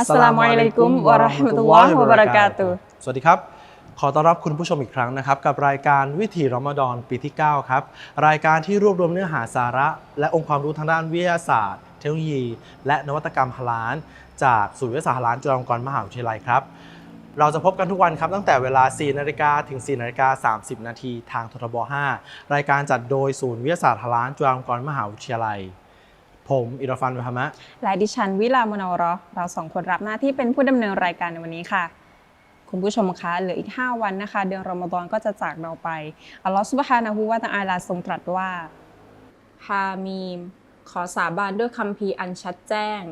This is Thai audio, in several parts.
อัสสลามุอะลัยกุมวะราะห์มะตุลลอฮิวะบะเราะกาตุสวัสดีครับ ขอต้อนรับคุณผู้ชมอีกครั้งนะครับ กับรายการวิถีรอมฎอนปีที่ 9 ครับ รายการที่รวบรวมเนื้อหาสาระ และองค์ความรู้ทางด้านวิทยาศาสตร์ เทคโนโลยี และนวัตกรรมฮาลาลจากศูนย์วิทยาศาสตร์ฮาลาลจุฬาลงกรณ์มหาวิทยาลัยครับเราจะพบกันทุกวันครับตั้งแต่เวลา 4 นาฬิกาถึง 4 นาฬิกา 30 นาทีทางททบ 5 รายการจัดโดยศูนย์วิทยาศาสตร์ฮาลาลจุฬาลงกรณ์มหาวิทยาลัย ผมอิรฟันวะฮามะ และดิฉันวิลามนาวเราะห์เราสองคนรับหน้าที่เป็นผู้ดำเนินรายการในวันนี้ค่ะ คุณผู้ชมคะเหลืออีก 5 วันนะคะ เดือนรอมฎอนก็จะจากเราไปอัลลอฮฺซุบฮานะฮูวะตะอาลาทรงตรัสว่าฮามีม ขอสาบานด้วยคำพีอันชัดแจ้ง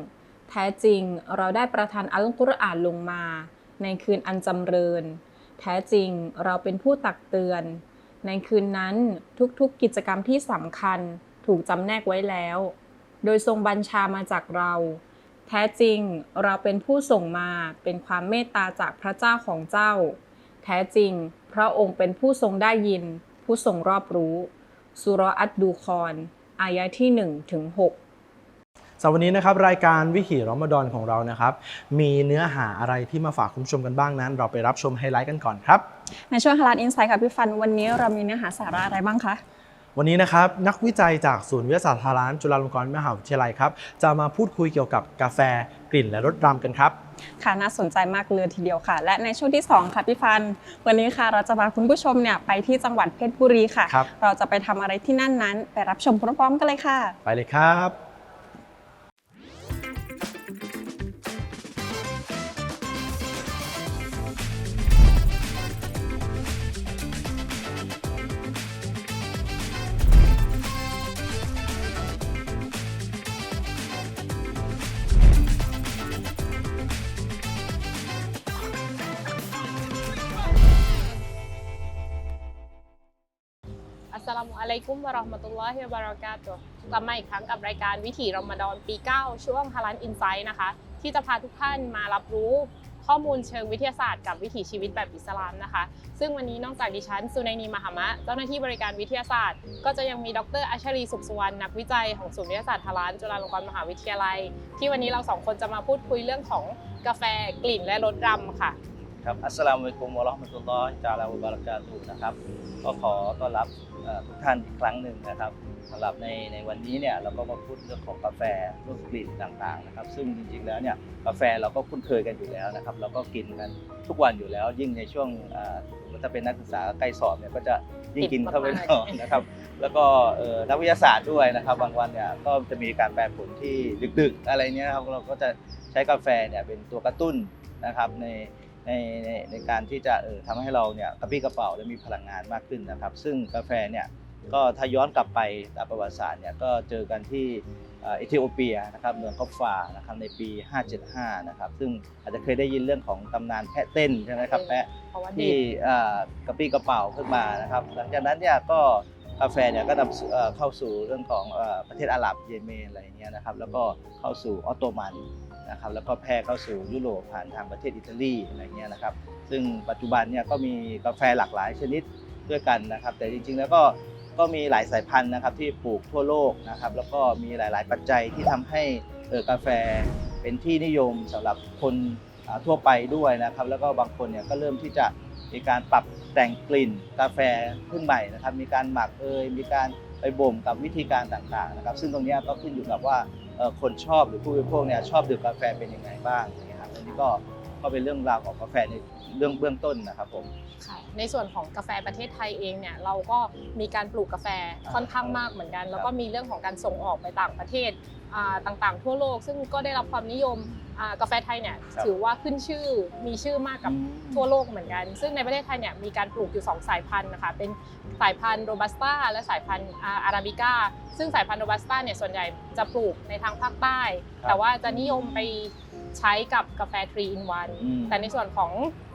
แท้จริงเราได้ประทานอัลกุรอานลงมา ในคืนอันจำเริญ แท้จริงเราเป็นผู้ตักเตือน ในคืนนั้นทุกๆกิจกรรมที่สำคัญถูกจำแนกไว้แล้ว โดยทรงบัญชามาจากเรา แท้จริงเราเป็นผู้ส่งมาเป็นความเมตตาจากพระเจ้าของเจ้า แท้จริงพระองค์เป็นผู้ทรงได้ยิน ผู้ทรงรอบรู้สุรอัดดูคอนอายะที่1ถึง6สำหรับวันนี้นะครับรายการวิถีรอมฎอนของเรานะครับ มีเนื้อหาอะไรที่มาฝากคุณผู้ชมกันบ้างนั้น เราไปรับชมไฮไลท์กันก่อนครับ ในช่วงฮาลาลอินไซด์ค่ะพี่ฟันวันนี้เรามีเนื้อหาสาระอะไรบ้างคะ วันนี้นะครับนักวิจัยจากศูนย์วิทยาศาสตร์ฮาลาลจุฬาลงกรณ์มหาวิทยาลัยครับจะมาพูดคุยเกี่ยวกับกาแฟกลิ่นและรสรำกันครับค่ะน่าสนใจมากเลยทีเดียวค่ะ และในช่วงที่ 2 ค่ะพี่ฟัน วันนี้ค่ะเราจะพาคุณผู้ชมเนี่ยไปที่จังหวัดเพชรบุรีค่ะครับเราจะไปทำอะไรที่นั่นนั้น ไปรับชมพร้อมๆกันเลยค่ะ ไปเลยครับ สลามุอะลัยกุมวะราะห์มะตุลลอฮิวะบะเรากาตุกลับมาอีกครั้งกับรายการวิถีรอมฎอนปี 9 ช่วงฮาลันอินไซต์นะคะ ที่จะพาทุกท่านมารับรู้ข้อมูลเชิงวิทยาศาสตร์กับวิถีชีวิตแบบอิสลามนะคะ ซึ่งวันนี้นอกจากดิฉันสุนัยนีมหามะ เจ้าหน้าที่บริการวิทยาศาสตร์ ก็จะยังมีดรอัชรีสุขสุวรรณนักวิจัยของศูนย์วิทยาศาสตร์ฮาลานจุฬาลงกรณ์มหาวิทยาลัย ที่วันนี้เราสองคนจะมาพูดคุยเรื่องของกาแฟกลิ่นและรสรำค่ะครับอัสสลามุอะลัยกุมวะเราะห์มะตุลลอฮิตะอาลาวะบะเรากาตุนะครับ ก็ขอต้อนรับเอ่อ ทุกท่านอีกครั้งหนึ่งนะครับสำหรับในในวันนี้เนี่ยเราก็มาพูดเรื่องของกาแฟเรื่องกลิ่นต่างๆนะครับ ซึ่งจริงๆแล้วเนี่ยกาแฟเราก็คุ้นเคยกันอยู่แล้วนะครับ เราก็กินกันทุกวันอยู่แล้ว ยิ่งในช่วงเอ่อถ้าเป็นนักศึกษาใกล้สอบเนี่ยก็จะยิ่งกินเข้าไปติดมากๆหน่อยนะครับ แล้วก็เอ่อนักวิทยาศาสตร์ด้วยนะครับ บางวันเนี่ยก็จะมีการแปรผลที่ดึกๆ อะไรเนี้ยครับเราก็จะใช้กาแฟเนี่ยเป็นตัวกระตุ้นนะครับใน ในในในการที่จะเออทำให้เราเนี่ยกระปรี้กระเป๋าและมีพลังงานมากขึ้นนะครับ ซึ่งกาแฟเนี่ยก็ถ้าย้อนกลับไปตามประวัติศาสตร์เนี่ยก็เจอกันที่เอ่อเอธิโอเปียนะครับเมืองกอฟฟานะครับในปี 575 นะครับซึ่งอาจจะเคยได้ยินเรื่องของตำนานแพะเต้นใช่ไหมครับแพะเพราะว่าที่ดีเอ่อกระปรี้กระเป๋าขึ้นมานะครับ หลังจากนั้นเนี่ยก็กาแฟเนี่ยก็นำสู่เอ่อเข้าสู่เรื่องของเอ่อประเทศอาหรับเยเมนอะไรอย่างเงี้ยนะครับแล้วก็เข้าสู่ออตโตมัน นะครับแล้วก็แพร่เข้าสู่ยุโรปผ่านทางประเทศอิตาลีอะไรเงี้ยนะครับ ซึ่งปัจจุบันเนี่ยก็มีกาแฟหลากหลายชนิดด้วยกันนะครับ แต่จริง ๆ แล้วก็ก็มีหลายสายพันธุ์นะครับที่ปลูกทั่วโลกนะครับ แล้วก็มีหลาย ๆ ปัจจัยที่ทำให้เออกาแฟเป็นที่นิยมสำหรับคนทั่วไปด้วยนะครับ แล้วก็บางคนเนี่ยก็เริ่มที่จะมีการปรับแต่งกลิ่นกาแฟขึ้นใหม่นะครับ มีการหมักเอยมีการไปบ่มกับวิธีการต่างๆนะครับ ซึ่งตรงนี้ก็ขึ้นอยู่กับว่า คนชอบหรือผู้บริโภคเนี่ยชอบดื่มกาแฟเป็นยังไงบ้างนะครับอันนี้ก็ก็เป็นเรื่องราวของกาแฟในเรื่องเบื้องต้นนะครับผมค่ะในส่วนของกาแฟประเทศไทยเองเนี่ยเราก็มีการปลูกกาแฟค่อนข้างมากเหมือนกัน แล้วก็มีเรื่องของการส่งออกไปต่างประเทศ ต่างๆ ทั่วโลก ซึ่งก็ได้รับความนิยมอ่ากาแฟไทยเนี่ยครับถือว่าขึ้นชื่อมีชื่อมากกับทั่วโลกเหมือนกัน ซึ่งในประเทศไทยเนี่ยมีการปลูกอยู่ 2 สายพันธุ์นะคะเป็นสายพันธุ์โรบัสต้าและสายพันธุ์อาราบิก้าซึ่งสายพันธุ์โรบัสต้าเนี่ยส่วนใหญ่จะปลูกในทางภาคใต้ แต่ว่าจะนิยมไป ใช้กับกาแฟ3 in อืม1แต่ในส่วนของ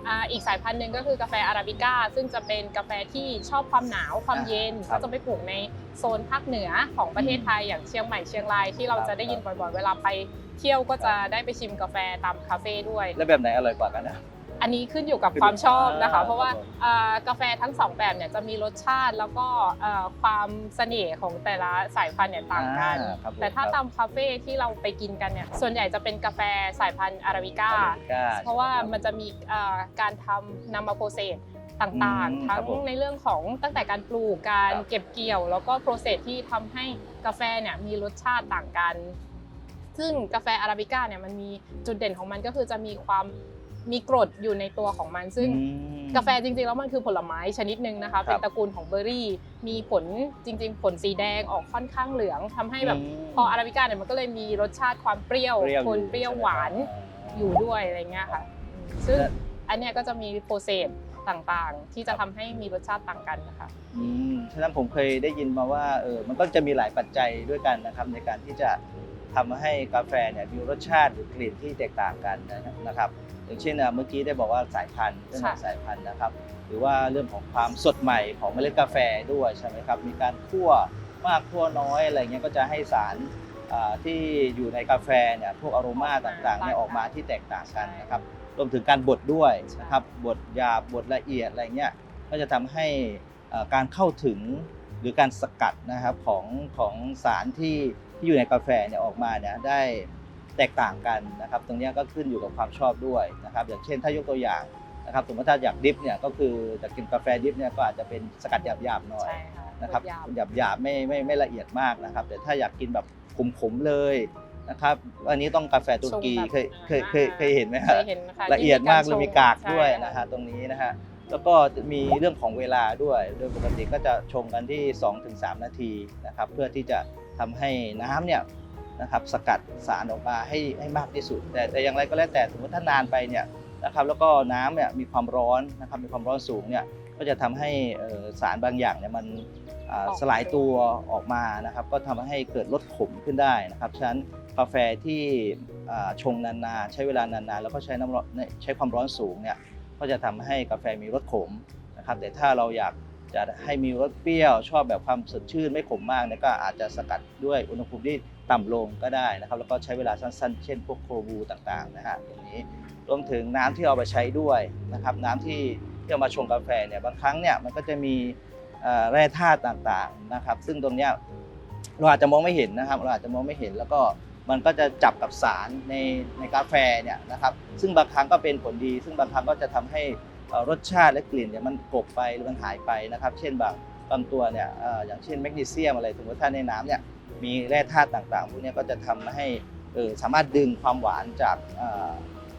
อ่าอีกสายพันธุ์หนึ่งก็คือกาแฟอาราบิก้าซึ่งจะเป็นกาแฟที่ชอบความหนาวความเย็นครัก็บจะไปปลูกในโซนภาคเหนือของประเทศไทยอย่างเชียงใหม่เชียงรายที่เราครับจะได้ยินบ่อยๆ เวลาไปเที่ยวก็จะได้ไปชิมกาแฟตามคาเฟ่ด้วย แล้วแบบไหนอร่อยกว่ากันนะ อันนี้ขึ้นอยู่กับความชอบนะคะอ่าเพราะว่าครับผมอ่ากาแฟทั้งสองแบบเนี่ยจะมีรสชาติแล้วก็เอ่อความเสน่ห์ของแต่ละสายพันธุ์เนี่ยต่างกันอ่าครับผมแต่ถ้าครับตามคาเฟ่ที่เราไปกินกันเนี่ยส่วนใหญ่จะเป็นกาแฟสายพันธุ์อาราบิก้าอเมริกาเพราะว่าใช่ไหมันจะมีเอ่อการทำนำมาโปรเซสต่างอืมๆทั้ครังบผมในเรื่องของตั้งแต่การปลูกการครับเก็บเกี่ยว แล้วก็โปรเซสที่ทำให้กาแฟเนี่ยมีรสชาติต่างกัน ซึ่งกาแฟอาราบิก้าเนี่ยมันมีจุดเด่นของมันก็คือจะมีความ มีกรดอยู่ในตัวของมันซึ่งอืมกาแฟจริงๆแล้วมันคือผลไม้ชนิดหนึ่งนะคะครับเป็นตระกูลของเบอร์รี่ มีผลจริง ๆ ผลสีแดงออกค่อนข้างเหลืองทำให้แบบอืมพออาราบิก้าเนี่ยมันก็เลยมีรสชาติความเปรี้ยวเปรี้ยวโทนอยู่เปรี้ยวใช่ไมหวานครับอยู่ด้วยอะไรเงี้ยค่ะอืมซึ่งและอันเนี้ยก็จะมีโปรเซสต่างๆ ที่จะทำให้มีรสชาติต่างกันนะคะอืมฉะนั้นผมเคยได้ยินมาว่าเออมันก็จะมีหลายปัจจัยด้วยกันนะครับในการที่จะทำให้กาแฟเนี่ยมีรสชาติหรือกลิ่นที่แตกต่างกันนะครับ อย่างเช่นอะเมื่อกี้ได้บอกว่าสายพันธุ์เรื่องของค่ะสายพันธุ์นะครับ หรือว่าเรื่องของความสดใหม่ของเมล็ดกาแฟด้วยใช่ไหมครับ มีการคั่วมากคั่วน้อยอะไรเงี้ยก็จะให้สารอ่าที่อยู่ในกาแฟเนี่ยพวกอโรมาต่างๆเนี่ยออกมาที่แตกต่างกันนะครับรวมถึงการบดด้วยนะครับบดหยาบบดละเอียดอะไรเงี้ยก็จะทำให้เอ่อการเข้าถึงหรือการสกัดนะครับของของสารที่ที่อยู่ในกาแฟเนี่ยออกมาเนี่ยได้ แตกต่างกันนะครับ ตรงเนี้ยก็ขึ้นอยู่กับความชอบด้วยนะครับ อย่างเช่นถ้ายกตัวอย่างนะครับสมมติถ้าอยากดิฟเนี่ยก็คือจะกินกาแฟดิฟเนี่ยก็อาจจะเป็นสกัดหยาบๆหน่อยใช่ค่ะนะครับยาวหยาบหยาบๆไม่ไม่ไม่ละเอียดมากนะครับ แต่ถ้าอยากกินแบบขมๆเลยนะครับอันนี้ต้องกาแฟตุรกีชงแบบเคยเคยเคยอ่าเคยเห็นไหมเคฮะยเห็นนะคะละเอียดมากที่เลยมีชงกากด้วยใช่นะฮะตรงนี้นะฮะแล้วก็มีเรื่องของเวลาด้วย โดยปกติก็จะชงกันที่ 2-3 นาทีนะครับเพื่อที่จะทำให้น้ำเนี่ย นะครับสกัดสารออกมาให้ให้มากที่สุด แต่แต่อย่างไรก็แล้วแต่สมมติถ้านานไปเนี่ยนะครับแล้วก็น้ำเนี่ยมีความร้อนนะครับมีความร้อนสูงเนี่ยก็จะทำให้เอ่อสารบางอย่างเนี่ยมันอ่าออกสลายตัวออกมานะครับก็ทำให้เกิดรสขมขึ้นได้นะครับฉะนั้นกาแฟที่อ่าชงนานๆใช้เวลานานๆแล้วก็ใช้น้ำร้อนใช้ความร้อนสูงเนี่ยก็จะทำให้กาแฟมีรสขมนะครับแต่ถ้าเราอยากจะให้มีรสเปรี้ยวชอบแบบความสดชื่นไม่ขมมากเนี่ยก็อาจจะสกัดด้วยอุณหภูมิที่ ต่ำลงก็ได้นะครับ แล้วก็ใช้เวลาสั้นๆ เช่นพวกโครบูต่างๆนะฮะตรงนี้รวมถึงน้ำที่เอาไปใช้ด้วยนะครับน้ำที่ที่เอามาชงกาแฟเนี่ยบางครั้งเนี่ยมันก็จะมีแร่ธาตุต่างๆนะครับ ซึ่งตรงเนี้ยเราอาจจะมองไม่เห็นนะครับ เราอาจจะมองไม่เห็นแล้วก็มันก็จะจับกับสารในในกาแฟเนี่ยนะครับ ซึ่งบางครั้งก็เป็นผลดี ซึ่งบางครั้งก็จะทำให้รสชาติและกลิ่นเนี่ยมันกบไปหรือมันหายไปนะครับ เช่นบางบางตัวเนี่ยเอ่ออย่างเช่นแมกนีเซียมอะไรสมมติถ้าในน้ำเนี่ย มีแร่ธาตุต่างๆพวกนี้ก็จะทำให้สามารถดึงความหวานจาก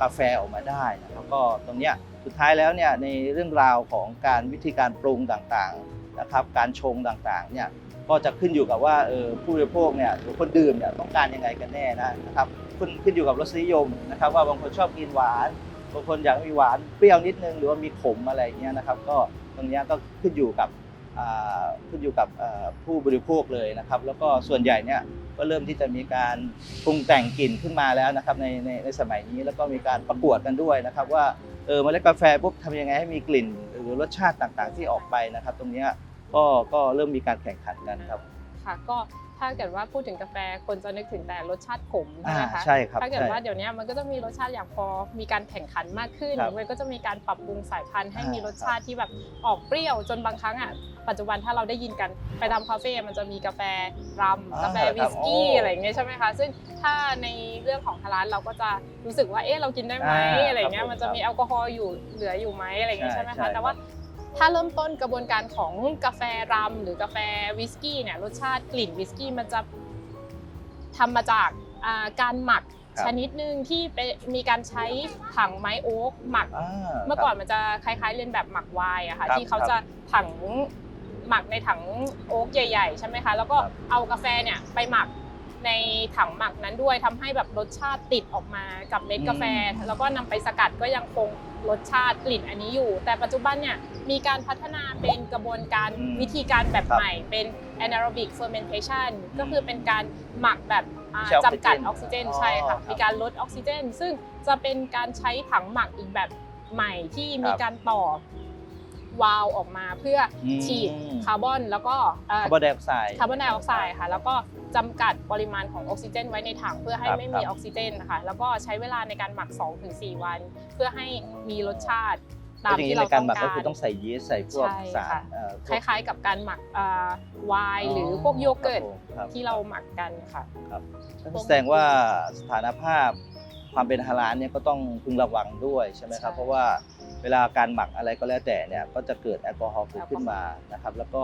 กาแฟออกมาได้นะครับก็ตรงเนี้ยสุดท้ายแล้วเนี่ยในเรื่องราวของการวิธีการปรุงต่างๆนะครับ การชงต่างๆเนี่ยก็จะขึ้นอยู่กับว่าผู้บริโภคเนี่ยหรือคนดื่มเนี่ยต้องการยังไงกันแน่นะครับขึ้นขึ้นอยู่กับรสนิยมนะครับ ว่าบางคนชอบกินหวานบางคนอยากมีหวานเปรี้ยวนิดนึงหรือว่ามีขมอะไรเงี้ยนะครับ ก็ตรงเนี้ยก็ขึ้นอยู่กับ ขึ้นอยู่กับผู้บริโภคเลยนะครับ แล้วก็ส่วนใหญ่เนี่ยก็เริ่มที่จะมีการปรุงแต่งกลิ่นขึ้นมาแล้วนะครับในในในสมัยนี้แล้วก็มีการประกวดกันด้วยนะครับว่าเออเมล็ดกาแฟปุ๊บทำยังไงให้มีกลิ่นหรือรสชาติต่างๆ ที่ออกไปนะครับ ตรงเนี้ยก็ก็เริ่มมีการแข่งขันกันครับ ค่ะก็ ถ้าเกิดว่าพูดถึงกาแฟคนจะนึกถึงแต่รสชาติขมใช่อ่าไหมคะใช่ครับถ้าเกิดใช่ว่าเดี๋ยวนี้มันก็จะมีรสชาติอย่างพอมีการแข่งขันมากขึ้นครับมันก็จะมีการปรับปรุงสายพันธุ์ให้อ่ามีมีรสชาติที่แบบออกเปรี้ยวจนบางครั้งอะปัจจุบันถ้าเราได้ยินกันไปตามคาเฟ่มันจะมีกาแฟรัมอ่ากาแฟครับวิสกี้โอ้อะไรอย่างเงี้ยใช่ไหมคะซึ่งถ้าในเรื่องของทางร้านเราก็จะรู้สึกว่าเอ๊ะเรากินได้ไหมอ่าอะไรอย่างเงี้คยรับผมมันจะมีแอลกอฮอล์อยู่เหลืออยู่ไหมอะไรอย่างเงี้ยใช่ใช่ไหมใช่คะแต่ว่า ถ้าเริ่มต้นกระบวนการของกาแฟรัมหรือกาแฟวิสกี้เนี่ยรสชาติกลิ่นวิสกี้มันจะทำมาจากอ่าการหมักครับชนิดหนึ่งที่เป็นมีการใช้ถังไม้โอ๊กหมักอ่าเมื่อก่อนมันจะคล้ายๆเรียนแบบหมักไวน์อะค่ะครับที่เขาจะถังหมักในถังโอ๊กใหญ่ ๆ ใช่ไหมคะ แล้วก็ครับเอากาแฟเนี่ยไปหมัก ในถังหมักนั้นด้วยทำให้แบบรสชาติติดออกมากับเม็ดกาแฟ แล้วก็นำไปสกัดก็ยังคงรสชาติกลิ่นอันนี้อยู่ แต่ปัจจุบันเนี่ยมีการพัฒนาเป็นกระบวนการอืมวิธีการแบบครับใหม่ เป็น anaerobic fermentation ก็คือเป็นการหมักแบบอ่าใช้ออกซิเจนจำกัดออกซิเจนอ๋อใช่ค่ะครับมีการลดออกซิเจน ซึ่งจะเป็นการใช้ถังหมักอีกแบบใหม่ที่มีการต่อ วาล์วออกมาเพื่ออม ฉีดคาร์บอนแล้วก็เอ่อคาร์บอนไดออกไซด์ คาร์บอนไดออกไซด์ค่ะ แล้วก็จำกัดปริมาณของออกซิเจนไว้ในถังเพื่อให้ครับไม่มีครับ ออกซิเจนนะคะแล้วก็ใช้เวลาในการหมัก 2-4 วัน เพื่อให้มีรสชาติตามแล้วอย่างที่นี้เราในการต้องหมักกาก็คือรต้องใส่ยีสต์ใส่พวกใช่สารค่ะ เอ่อพควกล้ายๆ กับการหมักอ่าไวน์หรือพวกโยเกิร์ตครับผมที่เราหมักกันค่ะ ครับแสดงว่าสถานภาพความเป็นฮาลาลเนี่ยก็ต้องพึงระวังด้วยใช่ไหมครับ ใช่ เพราะว่า เวลาการหมักอะไรก็แล้วแต่เนี่ยก็จะเกิดแอลกอฮอล์แอลกอฮอล์ขึ้นมานะครับ แล้วก็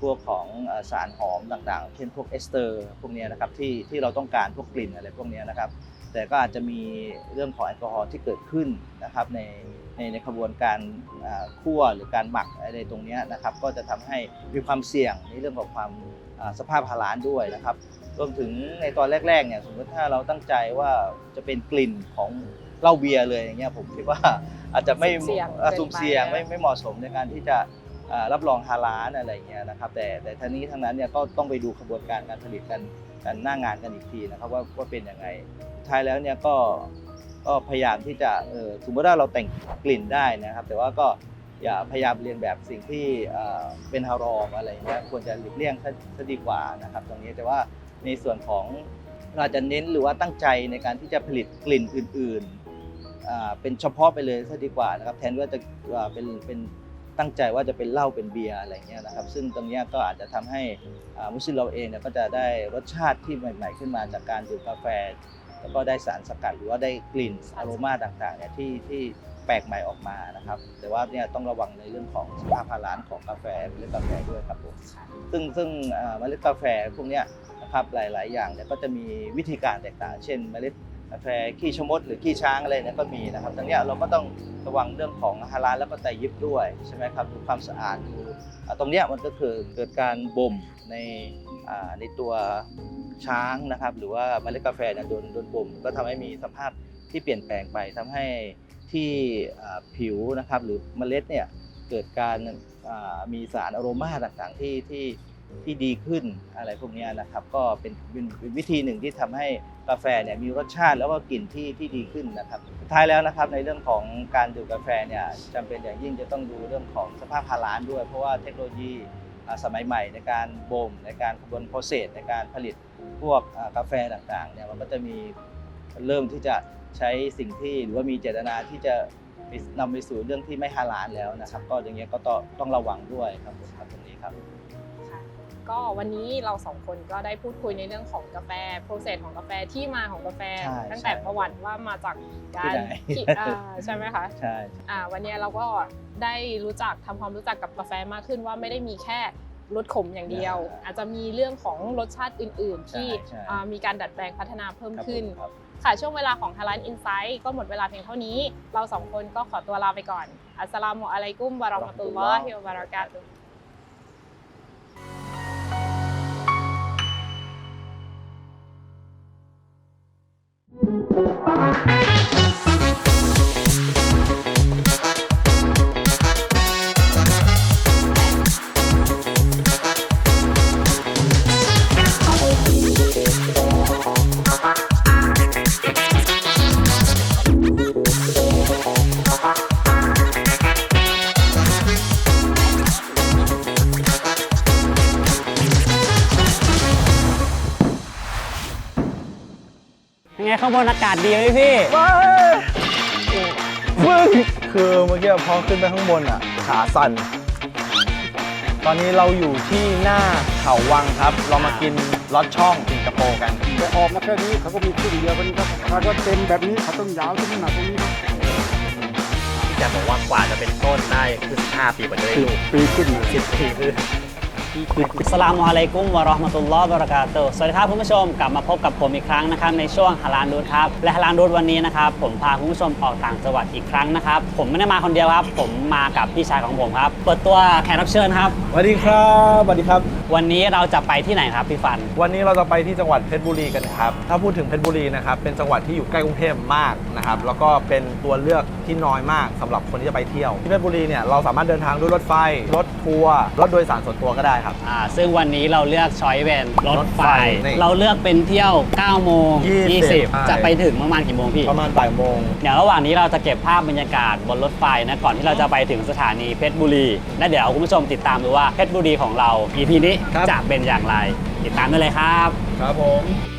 พวกของเอ่อสารหอมต่างๆ เช่นพวกเอสเตอร์พวกเนี้ยนะครับที่ที่เราต้องการพวกกลิ่นอะไรพวกเนี้ยนะครับ แต่ก็อาจจะมีเรื่องของแอลกอฮอล์ที่เกิดขึ้นนะครับในในในขบวนการอ่าคั่วหรือการหมักอะไรตรงเนี้ยนะครับ ก็จะทำให้มีความเสี่ยงในเรื่องของความอ่าสภาพฮาลาลด้วยนะครับรวมถึงในตอนแรกๆเนี่ยสมมติถ้าเราตั้งใจว่าจะเป็นกลิ่นของเหล้าเบียร์เลยอย่างเงี้ยผมคิดว่า อาจจะไม่สุ่มเสี่ยงอ่าเกินไปสุ่มเสี่ยงไม่นะไม่เหมาะสมในการที่จะอ่ารับรองฮาลาลอะไรเงี้ยนะครับแต่แต่ทั้งนี้ทั้งนั้นเนี่ยก็ต้องไปดูขบวนการการผลิตกันกันหน้างานกันอีกทีนะครับว่าว่าเป็นยังไงสุดท้ายแล้วเนี่ยก็ก็พยายามที่จะเออสมมติว่าเราแต่งกลิ่นได้นะครับ แต่ว่าก็อย่าพยายามเรียนแบบสิ่งที่เอ่อเป็นฮารอมอะไรเงี้ยควรจะหลีกเลี่ยงซะซะดีกว่านะครับ ตรงนี้แต่ว่าในส่วนของ เราอาจจะเน้นหรือว่าตั้งใจในการที่จะผลิตกลิ่นอื่นๆอ่า เป็นเฉพาะไปเลยซะดีกว่านะครับแทนว่าจะเป็นเป็นตั้งใจว่าจะเป็นเหล้าเป็นเบียร์อะไรเงี้ยนะครับ ซึ่งตรงนี้ก็อาจจะทำให้มุสลิมเราเองเนี่ยก็จะได้รสชาติที่ใหม่ ๆ ขึ้นมาจากการดื่มกาแฟ แล้วก็ได้สารสกัดหรือว่าได้กลิ่นอโรมาต่างๆเนี่ยที่ที่แปลกใหม่ออกมานะครับ แต่ว่าเนี่ยต้องระวังในเรื่องของสภาพฮาลาลของกาแฟเมล็ดกาแฟด้วยครับผมซึ่งซึ่งเมล็ดกาแฟพวกเนี้ยนะครับหลาย ๆ อย่างเนี่ยก็จะมีวิธีการแตกต่าง เช่นเมล็ด กาแฟขี้ชะมดหรือขี้ช้างอะไรเนี่ยก็มีนะครับตรงเนี้ยเราก็ต้องระวังเรื่องของฮาลาลแล้วก็ไตยิบด้วยใช่ไหมครับดูความสะอาดดูตรงเนี้ยมันก็คือเกิดการบ่มในในตัวช้างนะครับหรือว่าเมล็ดกาแฟเนี่ยโดนโดนบ่มก็ทำให้มีสภาพที่เปลี่ยนแปลงไปทำให้ที่ผิวนะครับหรือเมล็ดเนี่ยเกิดการมีสารอโรมาต่างๆที่ที่ ที่ดีขึ้นอะไรพวกนี้นะครับ ก็เป็นเป็นวิธีหนึ่งที่ทำให้กาแฟเนี่ยมีรสชาติแล้วก็กลิ่นที่ที่ดีขึ้นนะครับสุดท้ายแล้วนะครับในเรื่องของการดื่มกาแฟเนี่ยจำเป็นอย่างยิ่งจะต้องดูเรื่องของสภาพฮาลาลด้วย เพราะว่าเทคโนโลยีสมัยใหม่ในการบ่มในการกระบวนโปรเซสในการผลิตพวกกาแฟต่างๆเนี่ยมันก็จะมีเริ่มที่จะใช้สิ่งที่หรือว่ามีเจตนาที่จะนำไปสู่เรื่องที่ไม่ฮาลาลแล้วนะครับ ก็อย่างเงี้ยก็ต้องต้องระวังด้วยครับผมครับตรงนี้ครับ ก็วันนี้เราสองคนก็ได้พูดคุยในเรื่องของกาแฟโปรเซสของกาแฟที่มาของกาแฟ ใช่ตั้งแต่ใช่ประวัติว่ามาจากการที่ไหน ที่อ่าใช่ไหมคะใช่ อ่าวันนี้เราก็ได้รู้จักทำความรู้จักกับกาแฟมากขึ้นว่าไม่ได้มีแค่รสขมอย่างเดียวอ่าอาจจะมีเรื่องของรสชาติอื่น ๆ ที่ใช่ใช่ อ่ามีการดัดแปลงพัฒนาเพิ่มครับขึ้น ผมครับ ค่ะ ช่วงเวลาของฮารันอินไซต์ก็หมดเวลาเพียงเท่านี้ เราสองคนก็ขอตัวลาไปก่อน อัสสลามุอะลัยกุมวะเราะห์มะตุลลอฮิวะบะเราะกาตุฮ์ ยังไงข้างบนอากาศดีไหมพี่มึงคือเมื่อกี้พอขึ้นไปข้างบนอะ ขาสั่น ตอนนี้เราอยู่ที่หน้าเขาวังครับ เรามากินลอดช่องสิงคโปร์กัน แต่ออกมาแค่นี้เขาก็มีขึ้นเดียวกันครับถ้าก็เต็มแบบนี้เขาต้องยาวขึ้นขนาตรงนี้ครับพี่จะบอกว่ากว่าจะเป็นต้นได้คือ15ปีกว่าจะได้ลูกปีขึ้นสิบปีคือ สลามุอะลัยกุมวะเราะห์มะตุลลอฮ์วะบะเราะกาตุฮ์สวัสดีครับคุณผู้ชมกลับมาพบกับผมอีกครั้งนะครับในช่วงฮาลานดูดครับและฮาลานดูดวันนี้นะครับผมพาคุณผู้ชมออกต่างจังหวัดอีกครั้งนะครับผมไม่ได้มาคนเดียวครับ ผมมากับพี่ชายของผมครับเปิดตัวแขกรับเชิญครับ สวัสดีครับสวัสดีครับ วันนี้เราจะไปที่ไหนครับพี่ฟัน วันนี้เราจะไปที่จังหวัดเพชรบุรีกันครับ ถ้าพูดถึงเพชรบุรีนะครับเป็นจังหวัดที่อยู่ใกล้กรุงเทพมากนะครับแล้วก็เป็นตัวเลือกที่น้อยมากสำหรับคนที่จะไปเที่ยวที่เพชรบุรีเนี่ยเราสามารถเดินทางด้วยรถไฟรถทัวร์รถโดยสารส่วนตัวก็ได้ครับ อ่าซึ่งวันนี้เราเลือกช้อยเป็นรถไฟรถไฟ นี่เราเลือกเป็นเที่ยว 9 โมง 20 20 จะไปถึงประมาณกี่โมงพี่ ประมาณบ่ายโมง เดี๋ยวระหว่างนี้เราจะเก็บภาพบรรยากาศบนรถไฟนะก่อนที่เราจะไปถึงสถานีเพชรบุรี และเดี๋ยวคุณผู้ชมติดตามดูว่าเพชรบุรีของเรา EP นี้ครับ จะเป็นอย่างไร ติดตามได้เลยครับ ครับผม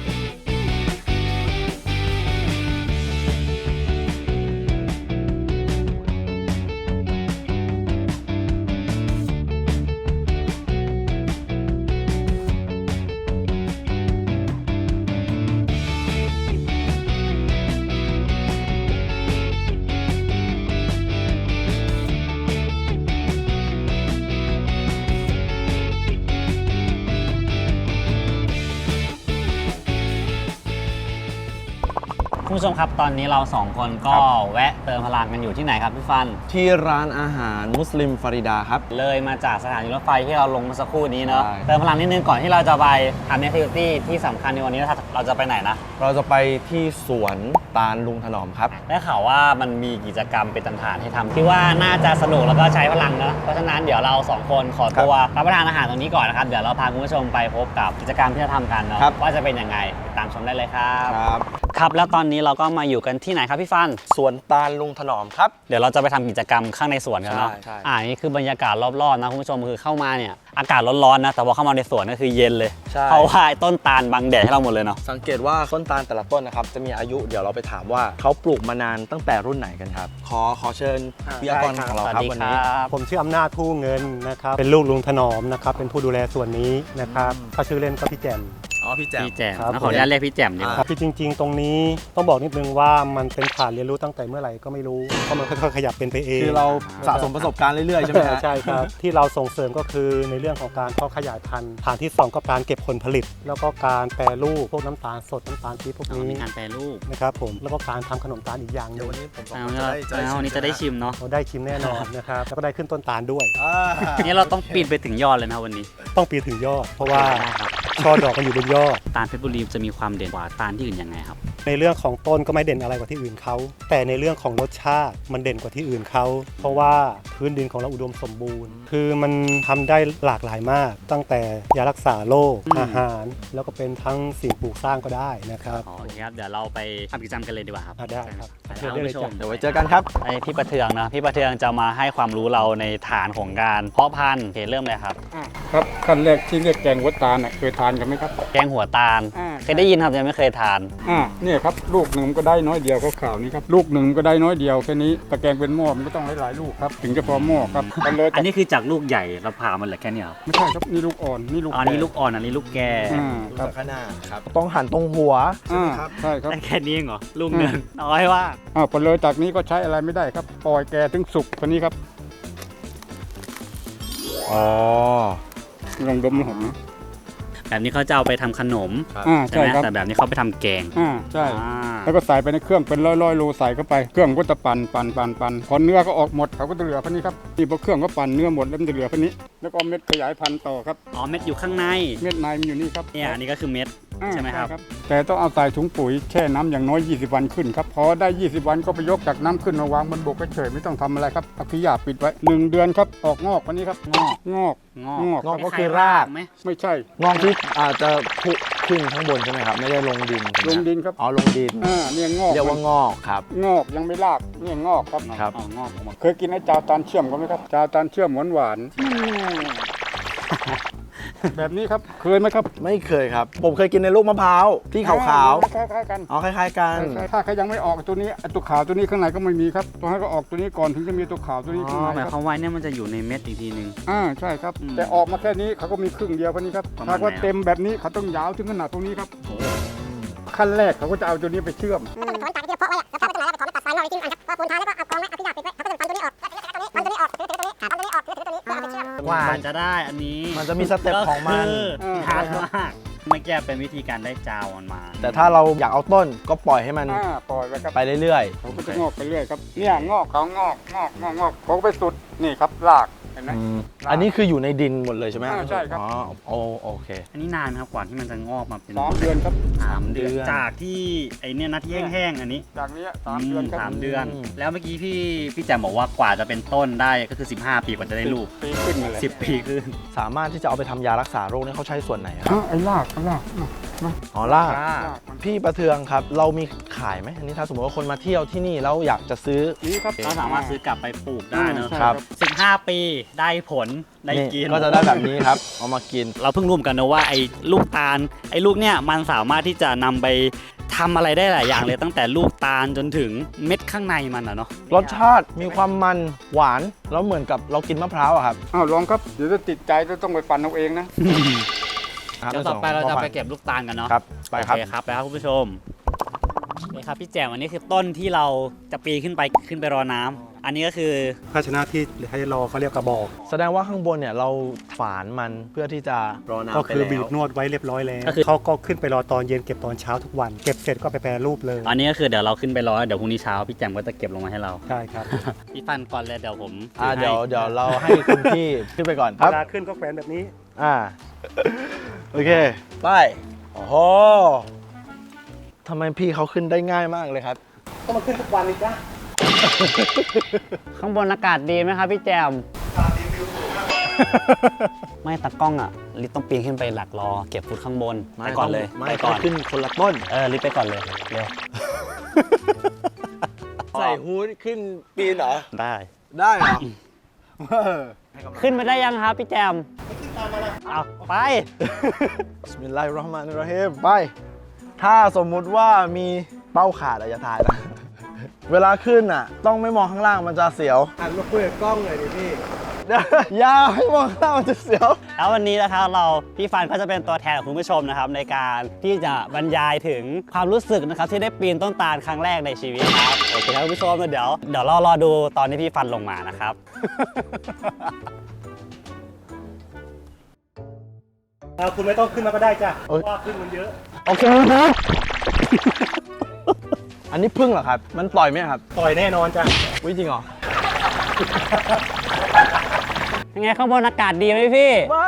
ผู้ชมครับ ตอนนี้เราสองคนก็แวะเติมพลังกันอยู่ที่ไหนครับพี่ฟัน ที่ร้านอาหารมุสลิมฟาริดาครับ เลยมาจากสถานีรถไฟที่เราลงเมื่อสักครู่นี้เนาะใช่ เติมพลังนิดนึงก่อนที่เราจะไปทำแอคทิวิตี้ที่สำคัญในวันนี้เราเราจะไปไหนนะ เราจะไปที่สวนตาลลุงถนอมครับ ได้ข่าวว่ามันมีกิจกรรมเป็นต่างๆให้ทำที่ว่าน่าจะสนุกแล้วก็ใช้พลังเนอะเพราะฉะนั้นเดี๋ยวเราสองคนขอตัวรับประทานอาหารตรงนี้ก่อนนะครับเดี๋ยวเราพาคุณผู้ชมไปพบกับกิจกรรมที่จะทำกันเนาะครับ ว่าจะเป็นยังไงติดตามชมได้เลยครับ ครับ ครับ แล้วตอนนี้เราก็มาอยู่กันที่ไหนครับพี่ฟัน สวนตาลลุงถนอมครับ เดี๋ยวเราจะไปทำกิจกรรมข้างในสวนกันเนาะใช่ใช่ อ่านี่คือบรรยากาศรอบๆนะคุณผู้ชมคือเข้ามาเนี่ยอากาศร้อนๆนะแต่พอเข้ามาในสวนก็คือเย็นเลย ใช่ เพราะว่าไอ้ต้นตาลบังแดดให้เราหมดเลยเนาะสังเกตว่าต้นตาลแต่ละต้นนะครับ จะมีอายุเดี๋ยวเราไปถามว่าเขาปลูกมานานตั้งแต่รุ่นไหนกันครับ ขอขอเชิญวิทยากรของเราสวัสครับดีวันคนี้รับผมชื่ออำนาจผู้เงินนะครับ เป็นลูกลุงถนอมนะครับ เป็นผู้ดูแลส่วนนี้นะครับเขาชื่อเล่นก็พี่แจม อ๋อพี่แจ่มพี่แจ่มครับแล้วขออนุญาตเรียกพี่แจ่มดีกว่าครับที่จริง ๆ ตรงนี้ต้องบอกนิดนึงว่ามันเป็นฐานเรียนรู้ตั้งแต่เมื่อไหร่ก็ไม่รู้เพราะมันค่อยๆขยับเป็นไปเองคือเราสะสมประสบการณ์เรื่อยๆ ใช่ไหมฮะ ใช่ครับ ที่เราส่งเสริมก็คือในเรื่องของการเพาะขยายพันธุ์ฐานที่สองก็การเก็บผลผลิต แล้วก็การแปรรูปพวกน้ำตาลสดน้ำตาลปี๊บพวกอ๋อนี้มีการแปรรูปนะครับผมแล้วก็การทำขนมตาลอีกอย่างหเดี๋นึยวงวันนี้ผมสองเอาคนจะได้จะได้วันนี้จะได้ชิมเนาะเราได้ชิมแน่นอนนะครับแล้วก็ได้ขึ้นต้นตาลด้วย อ่า นี่เราต้องปีนไปถึงยอดเลยนะวันนี้ต้องปีนถึงยอด เพราะว่าช่อดอกมันอยู่บนยอดตาลเพชรบุรีจะมีความเด่นกว่าตาลที่อื่นยังไงครับ ในเรื่องของต้นก็ไม่เด่นอะไรกว่าที่อื่นเขา แต่ในเรื่องของรสชาติมันเด่นกว่าที่อื่นเขา เพราะว่าพื้นดินของเราอุดมสมบูรณ์ คือมันทำได้หลากหลายมาก ตั้งแต่ยารักษาโรคอืม อาหาร แล้วก็เป็นทั้งสิ่งปลูกสร้างก็ได้นะครับ อ๋อโอเคครับเดี๋ยวเราไปทำกิจกรรมกันเลยดีกว่าครับอะได้ครับไปเชิญครับได้คุณเลยผู้ชจ้ะมเดี๋ยวไว้เจอกันครับ ไอพี่ประเทืองนะพี่ประเทืองจะมาให้ความรู้เราในฐานของการเพาะพันธุ์โอเคเริ่มเลยครับ ครับขั้นแรกที่เรียกแกงวัดตาลน่ะเคยทานกันไหมครับ แกงหัวตาล อ่า เคยได้ยินครับยังไม่เคยทาน อ่าเนี่ยครับลูกหนึ่งมันก็ได้น้อยเดียวขาวๆนี้ครับลูกหนึ่งมันก็ได้น้อยเดียวแค่นี้ตะแกงเป็นหม้อมันก็ต้องหลายๆลูกครับถึงจะพอหม้อครับกันเลยอันนี้คือจากลูกใหญ่เราผ่ามันเหลือแค่นี้เหรอไม่ใช่ครับนี่ลูกอ่อนนี่ลูกอ๋ออันนี้ลูกอ่อนอันนี้ลูกแก่อ่าครับข้างหน้าครับ ต้องหั่นตรงหัว อ่าใช่ครับ ได้แค่นี้เองเหรอลูกหนึ่งน้อยว่ากอ่าพอเลยจากนี้ก็ใช้อะไรไม่ได้ครับปล่อยแกถึงสุกคนนี้ครับอ๋อลองดมหอม แบบนี้เขาจะเอาไปทำขนมอ่าใช่ใช่ไหมครับแต่แบบนี้เขาไปทำแกงอ่าใช่ อ่าแล้วก็ใส่ไปในเครื่องเป็นร้อยร้อยๆโลใส่เข้าไปเครื่องก็จะปั่นปั่นปั่นปั่นพอเนื้อก็ออกหมดเขาก็จะเหลือพันนี้ครับนี่พอเครื่องก็ปั่นเนื้อหมดแล้วมันจะเหลือพันนี้ แล้วก็เอาเม็ดขยายพันธุ์ต่อครับอ๋อเม็ดอยู่ข้างในเม็ดในมันอยู่นี่ครับเนี่ยอันนี้ก็คือเม็ด อ่าใช่ไหมครับ แต่ต้องเอาใส่ถุงปุ๋ยแช่น้ำอย่างน้อย 20 วันขึ้นครับ พอได้ 20 วันก็ไปยกจากน้ำขึ้นมาวางบนบกเฉยๆไม่ต้องทำอะไรครับเอาขี้ยาปิดไว้1เดือนครับออกงอกวันนี้ครับงอกงอก งอกงอก งอกก็คือราก ไหมไม่ใช่งอกที่อาจจะพุขึ้นข้างบนใช่ไหมครับ ไม่ได้ลงดินลงดินครับอ๋อลงดิน อ่าเนี่ยงอกเรียกว่างอกครับ งอกยังไม่รากเนี่ยงอกครับ ครับอ๋องอกออกมาเคยกินไอ้จาวตาลเชื่อมกันไหมครับจาวตาลเชื่อมหวานหวานๆ แบบนี้ครับเคยไหมครับไม่เคยครับ ผมเคยกินในลูกมะพร้าวที่ขาวคล้ายๆกันๆอ๋อคล้ายๆกันถ้าเขายังไม่ออกตัวนี้ไอ้ตัวขาวตัวนี้ข้างในก็ไม่มีครับต้องให้เขาออกตัวนี้ก่อนถึงจะมีตัวขาวตัวนี้อ๋ข้างอในหมายครับความว่าเนี่ยมันจะอยู่ในเม็ดอีกทีหนึ่ง อ่าใช่ครับ อืมแต่ออกมาแค่นี้เขาก็มีครึ่งเดียวแค่นี้ครับประมาณถ้าว่าไหนอะ เต็มแบบนี้เขาต้องยาวถึงขนาดตรงนี้ครับขั้นแรกเขาก็จะเอาตัวนี้ไปเชื่อม ถอนจากที่เราเพาะไว้อะแล้วพอไปตรงไหนแล้วก็ถอนไปตัดสายนอกอีกทีนึงอันครับพอปูนทาแล้วก็เอากองไว้เอาขยะปิดไว้เขาก็จะฟันตัวนี้ออก ฟันตัวนี้ออกถือตัวนี้ฟันตัวนี้ออกถือตัวนี้เพื่อเอาไปเชื่อม กว่าจะได้อันนี้มันจะมีสเต็ปของมัน ก็คือนามากเมื่อกี้เป็นวิธีการได้จาวมันมาแต่ถ้าเราอยากเอาต้นก็ปล่อยให้มันอ่าปล่อยไว้ครับไปเรื่อยเขาก็จะงอกไปเรื่อยครับ เนี่ยงอกเขางอกงอกงอกงอกเขาก็ไปสุดนี่ครับราก ห็นไหม อืมอันนี้คืออยู่ในดินหมดเลยใช่ไหมอ่าใช่ครับ อ๋อโอโอเค อันนี้นานไหมครับกว่าที่มันจะงอกมาเป็นสามเดือนครับ สามเดือน เดือน จากที่ไอเนี่ยนะที่แห้งๆอันนี้จากนี้สามเดือนครับสามเดือนอืมแล้วเมื่อกี้พี่พี่แจมบอกว่ากว่าจะเป็นต้นได้ก็คือ 15 ปีกว่าจะได้ลูก ปีขึ้นมาเลย10 ปีขึ้น สามารถที่จะเอาไปทำยารักษาโรคนี่เขาใช้ส่วนไหนครับอะไอ้ลากไอ้ลากอะนะอ๋อลากลากมันพี่ประเทืองครับ เรามีขายไหมอันนี้ถ้าสมมติว่าคนมาเที่ยวที่นี่แล้วอยากจะซื้อ นี่ครับ ก็สามารถซื้อกลับไปปลูกได้เนอะใช่ครับ 15 ปีได้ผลได้กินก็จะได้แบบนี้ครับ เอามากิน เราเพิ่งรู้เหมือนกันนะว่าไอ้ลูกตาล ไอ้ลูกเนี่ยมันสามารถที่จะนำไปทำอะไรได้หลายอย่างเลยตั้งแต่ลูกตาลจนถึงเม็ดข้างในมันอะเนาะรสชาติมีความมันหวานแล้วเหมือนกับเรากินมะพร้าวอะครับอ้าวลองครับเดี๋ยวจะติดใจจะต้องไปฟันเอาเองนะเดี๋ยวต่อไปเราจะไปเก็บลูกตาลกันเนาะครับไปครับโอเคครับไปครับคุณผู้ชมนี่ครับพี่แจมอันนี้คือต้นที่เราจะปีนขึ้นไปขึ้นไปรอน้ำ อันนี้ก็คือภาชนะที่ให้รอเขาเรียกกระบอก แสดงว่าข้างบนเนี่ยเราฝานมันเพื่อที่จะรอน้ำก็ไปคือแล้ว บีบนวดไว้เรียบร้อยแล้วก็คือ เขาก็ขึ้นไปรอตอนเย็นเก็บตอนเช้าทุกวัน เก็บเสร็จก็ไปแปรรูปเลยอันนี้ก็คือเดี๋ยวเราขึ้นไปรอเดี๋ยวพรุ่งนี้เช้าพี่แจมก็จะเก็บลงมาให้เรา ใช่ครับพี่ฟันก่อนเลยเดี๋ยวผมอ่าถืให้เดี๋ยวเดี๋ยวเราให้คุณพี่ขึ้นไปก่อนคเวรับ ลาขึ้นก็แขวนแบบนี้ อ่า โอเค ไปโอ้โหทำไมพี่เขาขึ้นได้ง่ายมากเลยครับ ก็มาขึ้นทุกวันเลยจ้า ข้างบนอากาศดีไหมครับพี่แจม ไม่ตากล้องอะ ลิศต้องปีนขึ้นไปหลักรอ เก็บฟุตข้างบน ไปก่อนเลยไม่ไปต้ก่อองนขึ้นคนละต้น เออลิศไปก่อนเลย เร็ว ใส่ฮูดขึ้นปีนเหรอ ได้ ได้เหรอ ขึ้นไปได้ยังครับพี่แจมเอาไปบิสมิลลาฮิรเราะห์มานิรเราะฮีมไป ถ้าสมมุติว่ามีเป้าขาดอะอย่าถ่ายนะ เวลาขึ้นอะ ต้องไม่มองข้างล่างมันจะเสียว หันมาคุยกับกล้องเลยดิพี่ อย่าให้มองข้างล่างมันจะเสียว แล้ววันนี้นะครับเราพี่ฟันก็จะเป็นตัวแทนของคุณผู้ชมนะครับในการที่จะบรรยายถึงความรู้สึกนะครับที่ได้ปีนต้นตาลครั้งแรกในชีวิตครับโอเคครับคุณผู้ชมเดี๋ยวเดี๋ยวเรารอดูตอนที่พี่ฟันลงมานะครับ เอาคุณไม่ต้องขึ้นมาก็ได้จ้ะเพเอ้ยราะว่าขึ้นมันเยอะ โอเคครับ อันนี้พึ่งเหรอครับ มันปล่อยไหมครับต่อยแน่นอนจ้ะวิจริงเหรอยังไงข้างบนอากาศดีไหมพี่ไม่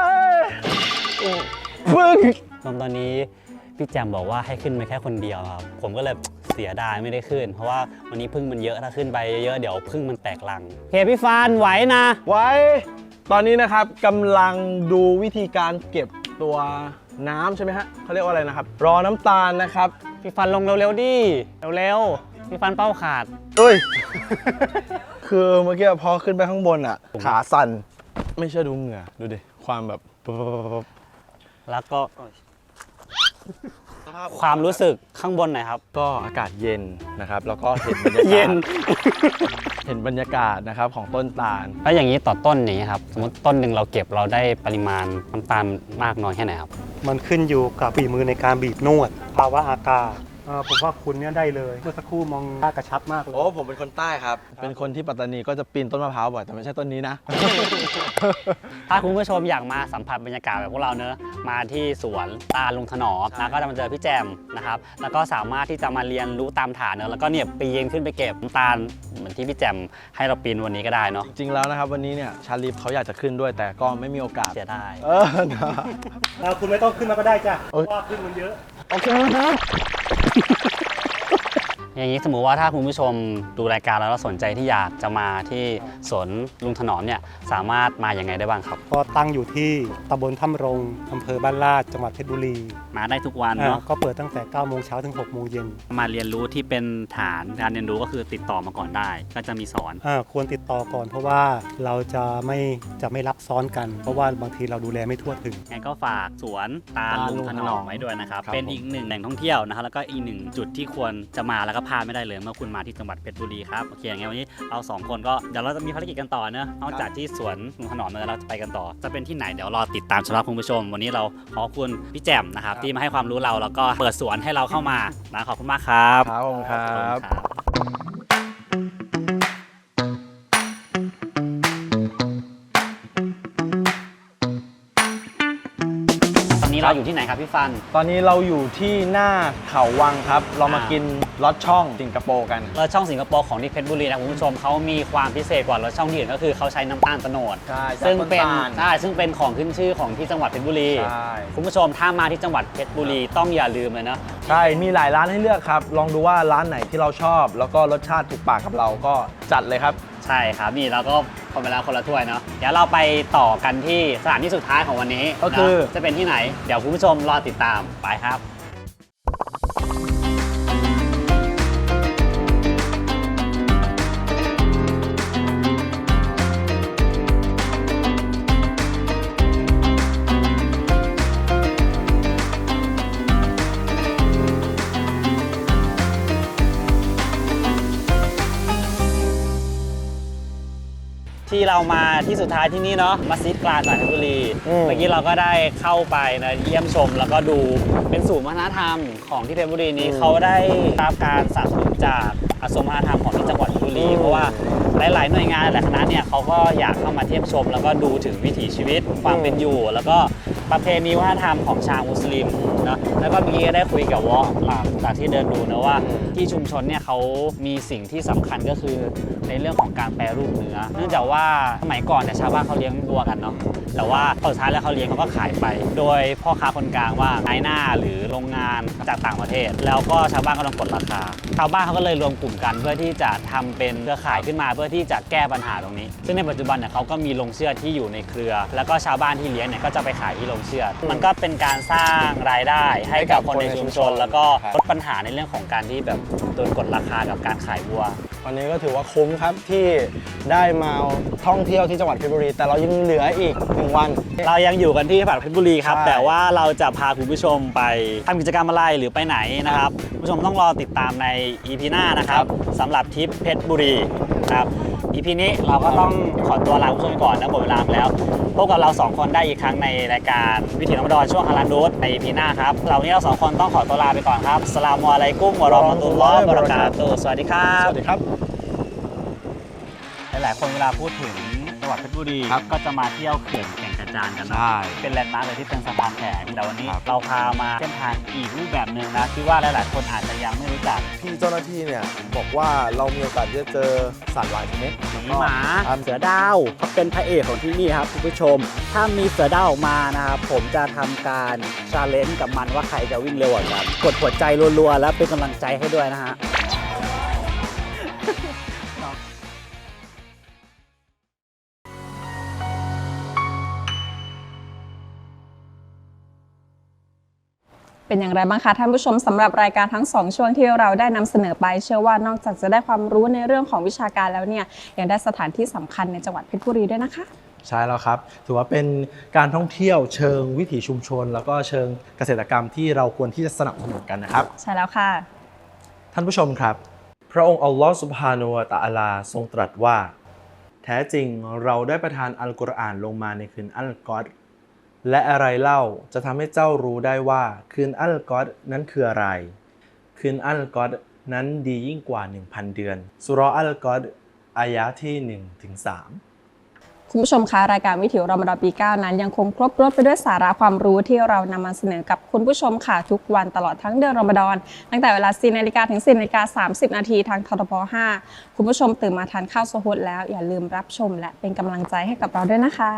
พึ่งตอนตอนนี้พี่แจมบอกว่าให้ขึ้นไปแค่คนเดียวครับ ผมก็เลยเสียดายไม่ได้ขึ้น เพราะว่าวันนี้พึ่งมันเยอะถ้าขึ้นไปเยอะๆเดี๋ยวพึ่งมันแตกรังโอเคพี่ฟานไหวนะไว้ตอนนี้นะครับกำลังดูวิธีการเก็บตัวน้ำใช่ไหมฮะเขาเรียกว่าอะไรนะครับ รอน้ำตาลนะครับ พี่ฟันลงเร็วๆดิ เร็วๆ พี่ฟันเป้าขาด เอ้ย คือเมื่อกี้พอขึ้นไปข้างบนอะ ขาสั่น ไม่เชื่อดูเหงื่อ ดูดิ ความแบบปุ๊บแล้วก็ความรู้สึกข้างบนหน่อยครับ ก็อากาศเย็นนะครับ แล้วก็เห็นบรรยากาศ เย็น เห็นบรรยากาศนะครับของต้นตาล แล้วอย่างนี้ต่อต้นอย่างนี้ครับ สมมติต้นหนึ่งเราเก็บเราได้ปริมาณน้ำตาลมากน้อยแค่ไหนครับ มันขึ้นอยู่กับฝีมือในการบีบนวด ภาวะอากาศ อ่อผมว่าคุณเนี่ยได้เลย เมื่อสักครู่มองหน้ากระชับมากเลย โอ้ผมเป็นคนใต้ครับ เป็นคนที่ปัตตานีก็จะปีนต้นมะพร้าวบ่อยแต่ไม่ใช่ต้นนี้นะ ถ้าคุณผู้ชมอยากมาสัมผัสบรรยากาศแบบพวกเราเนอะมาที่สวนตาลลุงถนอมนะก็จะมาเจอพี่แจมนะครับ แล้วก็สามารถที่จะมาเรียนรู้ตามฐานเนอะแล้วก็เนี่ยปีนขึ้นไปเก็บน้ำตาลเหมือนที่พี่แจมให้เราปีนวันนี้ก็ได้เนาะจริงๆแล้วนะครับวันนี้เนี่ยชาลีฟเขาอยากจะขึ้นด้วยแต่ก็ไม่มีโอกาส เสียดาย เออนะ เอาคุณไม่ต้องขึ้นมาก็ได้จ้ะเพเอ้ยราะว่าขึ้นมันเยอะ โอเคครับ อย่างนี้สมมุติว่าถ้าคุณผู้ชมดูรายการแล้วแล้วสนใจที่อยากจะมาที่สวนลุงถนอมเนี่ยสามารถมาอย่างไงได้บ้างครับ ก็ตั้งอยู่ที่ตำบลถ้ำรงอำเภอบ้านลาดจังหวัดเพชรบุรี มาได้ทุกวันอ่าเนาะก็เปิดตั้งแต่9โมงเช้าถึง6โมงเย็นมาเรียนรู้ที่เป็นฐานการเรียนรู้ก็คือติดต่อมาก่อนได้ ก็จะมีสอนอ่าควรติดต่อก่อนเพราะว่าเราจะไม่จะไม่รับซ้อนกัน เพราะว่าบางทีเราดูแลไม่ทั่วถึงงั้นก็ฝากสวนตาลตาลลุงถนลุงถนออมมไว้ด้วยนะครับครับเป็นผมอีกหนึ่งแหล่งท่องเที่ยวนะครับแล้วก็อีกหนึ่งจุดที่ควรจะมาแล้วก็พลาดไม่ได้เลยเมื่อคุณมาที่จังหวัดเพชรบุรีครับโอเคงั้นวันนี้เราสองคนก็เดี๋ยวเราจะมีภารกิจกันต่อเนอะนอกจากที่สวนลุงถนอมแล้วเราจะไปกันต่อ จะเป็นที่ไหนเดี๋ยวรอติดตามชมรับคุณผู้ชม วันนี้เราขอบคุณพี่แจ่มนะครับที่มาให้ความรู้เราแล้วก็เปิดสวนให้เราเข้ามานะขอบคุณมากครับ ครับผมครัขอบณครับ เราเราอยู่ที่ไหนครับพี่ฟัน ตอนนี้เราอยู่ที่หน้าเขาวังครับ เรามาอ่ากิกินลอดช่องสิงคโปร์กัน รสช่องสิงคโปร์ของที่เพชรบุรีนะคุณผู้ชมเขามีความพิเศษกว่ารสช่องที่อื่นก็คือเขาใช้น้ำตาลโตโนดใช่ซึ่งเป็นจากต้นตาลใช่ซึ่งเป็นของขึ้นชื่อของที่จังหวัดเพชรบุรี ใช่ คุณผู้ชมถ้ามาที่จังหวัดเพชรบุรีต้องอย่าลืมเลยนะ ใช่ มีหลายร้านให้เลือกครับ ลองดูว่าร้านไหนที่เราชอบ แล้วก็รสชาติถูกปากกับเราก็จัดเลยครับ ใช่ครับนี่เราก็คนไปแล้วคนละถ้วยเนาะเดี๋ยวเราไปต่อกันที่สถานที่สุดท้ายของวันนี้ก็คือนะจะเป็นที่ไหน เดี๋ยวคุณผู้ชมรอติดตามไปครับ ที่เรามาที่สุดท้ายที่นี่เนาะมัสยิดกลางจังหวัดเพชรบุรี อืม เมื่อกี้เราก็ได้เข้าไปนะเยี่ยมชม แล้วก็ดูเป็นศูนย์วัฒนธรรมของที่เพชรบุรีนี้เขาได้รับการสนับสนุนจากอาสมวัฒนธรรมของที่จังหวัดเพชรบุรีเพราะว่าหลาย ๆ หน่วยงานหลายคณะเนี่ยเขาก็อยากเข้ามาเที่ยมชม แล้วก็ดูถึงวิถีชีวิตความเป็นอยู่ แล้วก็ ประเพณีวัฒนธรรมของชาวมุสลิมเนาะแล้วก็เมื่อกี้ก็ได้คุยกับวออ่าจากที่เดินดูนะว่า ที่ชุมชนเนี่ยเขามีสิ่งที่สำคัญก็คือในเรื่องของการแปรรูปเนื้อ เนื่องจากว่าสมัยก่อนเนี่ยชาวบ้านเขาเลี้ยงวัวกันเนาะแต่ว่าพอสุดท้ายแล้วเขาเลี้ยงเขาก็ขายไป โดยพ่อค้าคนกลางว่านายหน้าหรือโรงงานจากต่างประเทศ แล้วก็ชาวบ้านก็ต้องกดราคา ชาวบ้านเขาก็เลยรวมกลุ่มกัน เพื่อที่จะทำเป็นเครือข่ายขึ้นมา เพื่อที่จะแก้ปัญหาตรงนี้ ซึ่งในปัจจุบันเนี่ยเขาก็มีโรงเชือดที่อยู่ในเครือ แล้วก็ชาวบ้านที่เลี้ยงเนี่ยก็จะไปขายที่โรงเชือด มันก็เป็นการสร้างรายได้ให้กับคนในชุมชน แล้วก็ลดปัญหาในเรื่องของการที่แบบโดนกดราคากับการขายวัว วันนี้ก็ถือว่าคุ้มครับที่ได้มาท่องเที่ยวที่จังหวัดเพชรบุรี แต่เรายังเหลืออีกหนึ่งวัน เรายังอยู่กันที่จังหวัดเพชรบุรีครับ ใช่ แต่ว่าเราจะพาคุณผู้ชมไปทำกิจกรรมอะไรหรือไปไหนนะครับคุณผู้ชมต้องรอติดตามใน EP หน้านะครับสำหรับทริปเพชรบุรีนะครับ EP นี้เราก็ต้องขอตัวลาคุณผู้ชมก่อนนะหมดเวลาแล้ว พบกับเราสองคนได้อีกครั้งในรายการวิถีน้ำดอนช่วงฮารันดูสใน EP หน้าครับ เราวันนี้เราสองคนต้องขอตัวลาไปก่อนครับสลามอะลัยกุมวะเรอมะตุลลอฮ์วะบะเราะกาตุฮ์สวัสดีครับ สวัสดีครับ หลายๆคนเวลาพูดถึงจังหวัดเพชรบุรีครับก็จะมาเที่ยวเขื่อนแก่งกระ จานกันเนอะใช่เป็นแลนด์มาร์คเลยที่เป็นสะพานแขกแต่วันนี้ครับ เราพามาเส้นทางอีกรูปแบบหนึ่งนะที่ว่าหลายๆ คนอาจจะยังไม่รู้จัก พี่เจ้าหน้าที่เนี่ยบอกว่าเรามีโอกาสที่จะเจอสัตว์หลายชนิดมีหมาเสือดาวเขาเป็นพระเอกของที่นี่ครับคุณผู้ชม ถ้ามีเสือดาวออกมานะครับผมจะทำการชาเลนจ์กับมันว่าใครจะวิ่งเร็วกว่ากันกดหัวใจรัวๆ แล้วเป็นกำลังใจให้ด้วยนะฮะ เป็นอย่างไรบ้างคะท่านผู้ชมสำหรับรายการทั้งสองช่วงที่เราได้นำเสนอไป เชื่อว่านอกจากจะได้ความรู้ในเรื่องของวิชาการแล้วเนี่ยยังได้สถานที่สำคัญในจังหวัดเพชรบุรีด้วยนะคะใช่แล้วครับ ถือว่าเป็นการท่องเที่ยวเชิงวิถีชุมชน แล้วก็เชิงเกษตรกรรมที่เราควรที่จะสนับสนุนกันนะครับ ใช่แล้วค่ะ ท่านผู้ชมครับ พระองค์อัลลอฮฺสุบฮานุวะตะอาลาทรงตรัสว่า แท้จริงเราได้ประทานอัลกุรอานลงมาในคืนอัลกอด และอะไรเล่าจะทำให้เจ้ารู้ได้ว่าคืนอัลกอดนั้นคืออะไร คืนอัลกอดนั้นดียิ่งกว่า 1,000 เดือน สุรอัลกอดอายะที่1ถึง3 คุณผู้ชมคะรายการวิถีรอมฎอนปี9นั้นยังคงครบรถไปด้วยสาระความรู้ที่เรานำมาเสนอกับคุณผู้ชมค่ะทุกวันตลอดทั้งเดือนรอมฎอนตั้งแต่เวลา4นาฬิกาถึง4นาฬิกา30 นาทีทางททพ5คุณผู้ชมตื่นมาทานข้าวโซฮุดแล้วอย่าลืมรับชมและเป็นกำลังใจให้กับเราด้วยนะคะ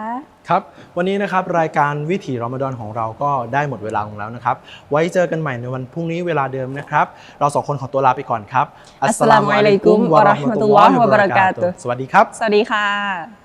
ครับวันนี้นะครับรายการวิถีรอมฎอนของเราก็ได้หมดเวลาลงแล้วนะครับ ไว้เจอกันใหม่ในวันพรุ่งนี้เวลาเดิมนะครับ เราสองคนขอตัวลาไปก่อนครับอัสสลามุอะลัยกุมวะเราะห์มะตุลลอฮิวะบะเราะกาตุฮ์สวัสดีครับ สวัสดีค่ะ